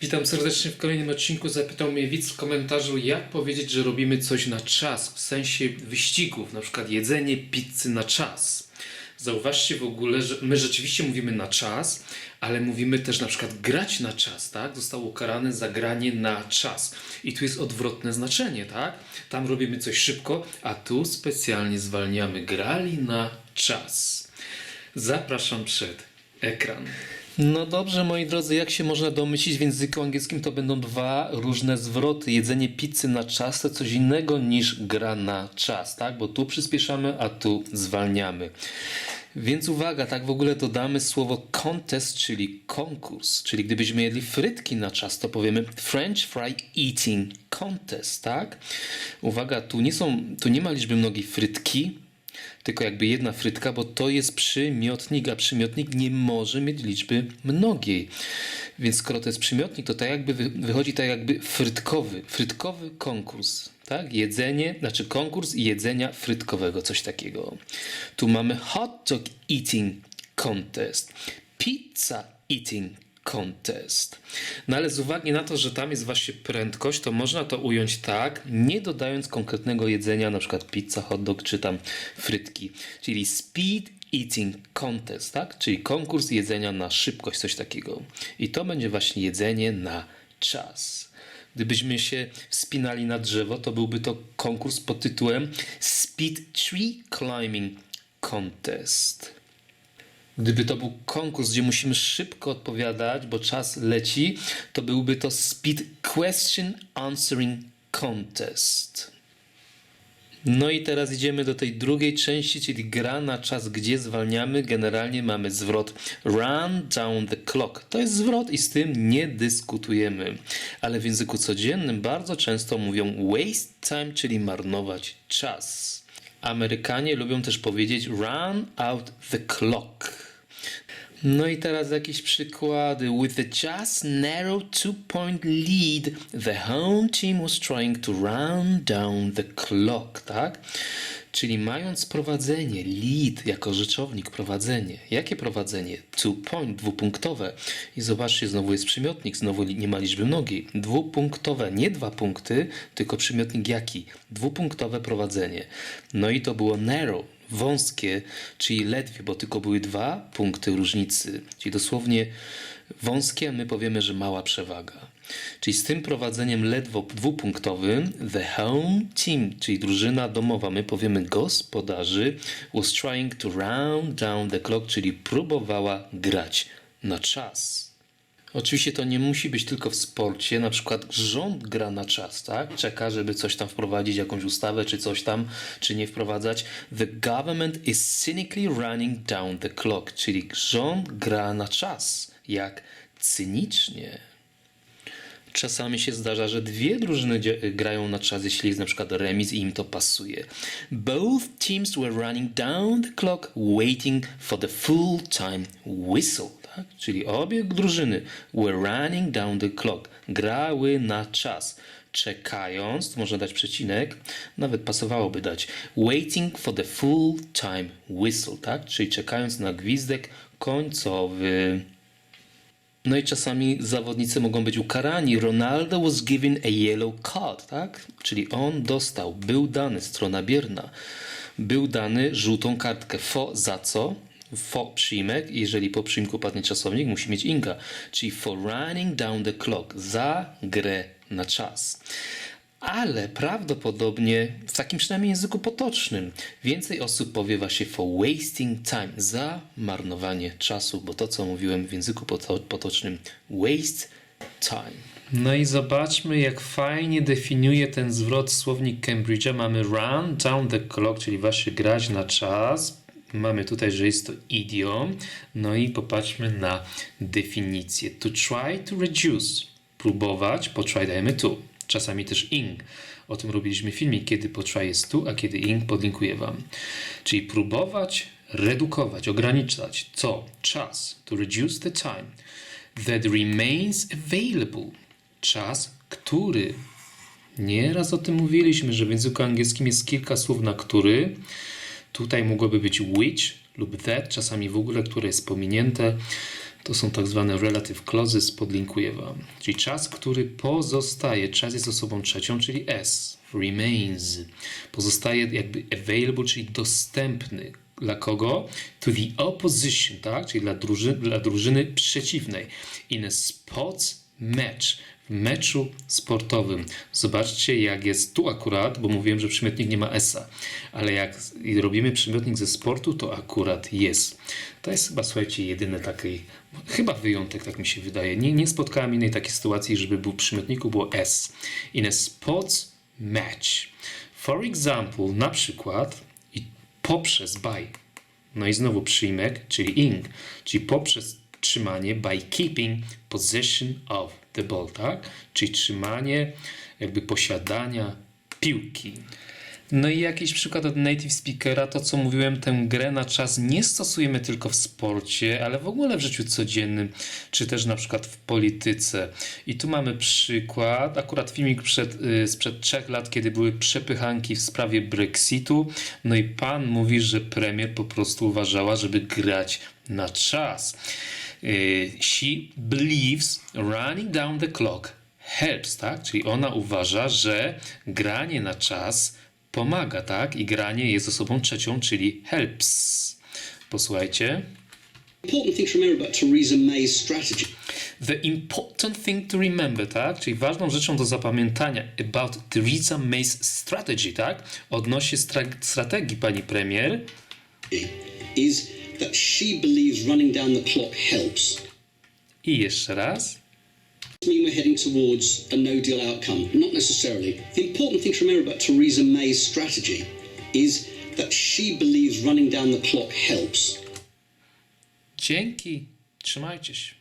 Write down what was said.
Witam serdecznie w kolejnym odcinku. Zapytał mnie widz w komentarzu, jak powiedzieć, że robimy coś na czas, w sensie wyścigów, na przykład jedzenie pizzy na czas. Zauważcie w ogóle, że my rzeczywiście mówimy na czas, ale mówimy też na przykład grać na czas, tak? Został ukarany za granie na czas. I tu jest odwrotne znaczenie, tak? Tam robimy coś szybko, a tu specjalnie zwalniamy. Grali na czas. Zapraszam przed ekran. No dobrze, moi drodzy, jak się można domyślić, w języku angielskim to będą dwa różne zwroty. Jedzenie pizzy na czas to coś innego niż gra na czas, tak? Bo tu przyspieszamy, a tu zwalniamy. Więc uwaga, tak w ogóle dodamy słowo contest, czyli konkurs. Czyli gdybyśmy jedli frytki na czas, to powiemy French fry eating contest, tak? Uwaga, tu nie są, tu nie ma liczby mnogiej frytki, tylko jakby jedna frytka, bo to jest przymiotnik, a przymiotnik nie może mieć liczby mnogiej. Więc skoro to jest przymiotnik, to tak jakby wy- wychodzi tak jakby frytkowy, frytkowy konkurs. Tak? Jedzenie, znaczy konkurs jedzenia frytkowego, coś takiego. Tu mamy hot dog eating contest, pizza eating contest. No ale z uwagi na to, że tam jest właśnie prędkość, to można to ująć tak, nie dodając konkretnego jedzenia, na przykład pizza, hot dog czy tam frytki. Czyli speed eating contest, tak? Czyli konkurs jedzenia na szybkość, coś takiego. I to będzie właśnie jedzenie na czas. Gdybyśmy się wspinali na drzewo, to byłby to konkurs pod tytułem Speed Tree Climbing Contest. Gdyby to był konkurs, gdzie musimy szybko odpowiadać, bo czas leci, to byłby to Speed Question Answering Contest. No i teraz idziemy do tej drugiej części, czyli gra na czas, gdzie zwalniamy. Generalnie mamy zwrot run down the clock. To jest zwrot i z tym nie dyskutujemy. Ale w języku codziennym bardzo często mówią waste time, czyli marnować czas. Amerykanie lubią też powiedzieć run out the clock. No i teraz jakieś przykłady. With the just narrow two-point lead, the home team was trying to run down the clock, tak? Czyli mając prowadzenie, lead jako rzeczownik, prowadzenie. Jakie prowadzenie? Two point, dwupunktowe. I zobaczcie, znowu jest przymiotnik, znowu nie ma liczby mnogiej. Dwupunktowe, nie dwa punkty, tylko przymiotnik jaki? Dwupunktowe prowadzenie. No i to było narrow, wąskie, czyli ledwie, bo tylko były dwa punkty różnicy. Czyli dosłownie wąskie, my powiemy, że mała przewaga. Czyli z tym prowadzeniem ledwo dwupunktowym, the home team, czyli drużyna domowa, my powiemy gospodarzy, was trying to round down the clock, czyli próbowała grać na czas. Oczywiście to nie musi być tylko w sporcie, na przykład rząd gra na czas, tak? Czeka, żeby coś tam wprowadzić, jakąś ustawę, czy coś tam, czy nie wprowadzać. The government is cynically running down the clock, czyli rząd gra na czas. Jak cynicznie. Czasami się zdarza, że dwie drużyny grają na czas, jeśli jest na przykład remis i im to pasuje. Both teams were running down the clock, waiting for the full time whistle. Tak? Czyli obie drużyny were running down the clock, grały na czas. Czekając, można dać przecinek, nawet pasowałoby dać waiting for the full time whistle, tak? Czyli czekając na gwizdek końcowy. No i czasami zawodnicy mogą być ukarani. Ronaldo was given a yellow card, tak? Czyli on dostał, był dany, strona bierna, był dany żółtą kartkę. Fo za co? Fo przyjmek, jeżeli po przyjmku padnie czasownik, musi mieć inga. Czyli for running down the clock, za grę na czas. Ale prawdopodobnie w takim przynajmniej języku potocznym więcej osób powie właśnie for wasting time, za marnowanie czasu, bo to co mówiłem w języku poto- potocznym waste time. No i zobaczmy jak fajnie definiuje ten zwrot słownik Cambridge'a. Mamy run down the clock, czyli właśnie grać na czas. Mamy tutaj, że jest to idiom. No i popatrzmy na definicję. To try to reduce. Próbować, po try dajemy tu. Czasami też ing. O tym robiliśmy filmik, kiedy po try jest tu, a kiedy ing podlinkuję Wam. Czyli próbować, redukować, ograniczać. Co? Czas. To reduce the time that remains available. Czas, który. Nieraz o tym mówiliśmy, że w języku angielskim jest kilka słów na który. Tutaj mogłoby być which lub that, czasami w ogóle, które jest pominięte. To są tak zwane relative clauses, podlinkuję Wam. Czyli czas, który pozostaje. Czas jest osobą trzecią, czyli S. Remains. Pozostaje jakby available, czyli dostępny. Dla kogo? To the opposition, tak? Czyli dla, druży dla drużyny przeciwnej. In a sports match. Meczu sportowym. Zobaczcie, jak jest tu akurat, bo mówiłem, że przymiotnik nie ma esa, ale jak robimy przymiotnik ze sportu, to akurat jest. To jest chyba, słuchajcie, jedyny taki, chyba wyjątek, tak mi się wydaje. Nie, nie spotkałem innej takiej sytuacji, żeby był w przymiotniku było s. In a sports match. For example, na przykład, i poprzez by, no i znowu przyjmek, czyli ing, czyli poprzez trzymanie by keeping possession of the ball, tak? Czyli trzymanie jakby posiadania piłki. No i jakiś przykład od native speakera, to co mówiłem, tę grę na czas nie stosujemy tylko w sporcie, ale w ogóle w życiu codziennym, czy też na przykład w polityce. I tu mamy przykład, akurat filmik przed, y, sprzed trzech lat, kiedy były przepychanki w sprawie Brexitu, no i pan mówi, że premier po prostu uważała, żeby grać na czas. Y, She believes running down the clock helps, tak? Czyli ona uważa, że granie na czas pomaga, tak? I granie jest osobą trzecią, czyli helps. Posłuchajcie. important thing to remember about Theresa May's strategy The important thing to remember, tak? Czyli ważną rzeczą do zapamiętania about Theresa May's strategy, tak? Odnośnie stra- strategii pani premier is that she believes running down the clock helps. i jeszcze raz. Mean we're heading towards a no deal outcome? Not necessarily. The important thing to remember about Theresa May's strategy is that she believes running down the clock helps. Dzięki. Trzymajcie się.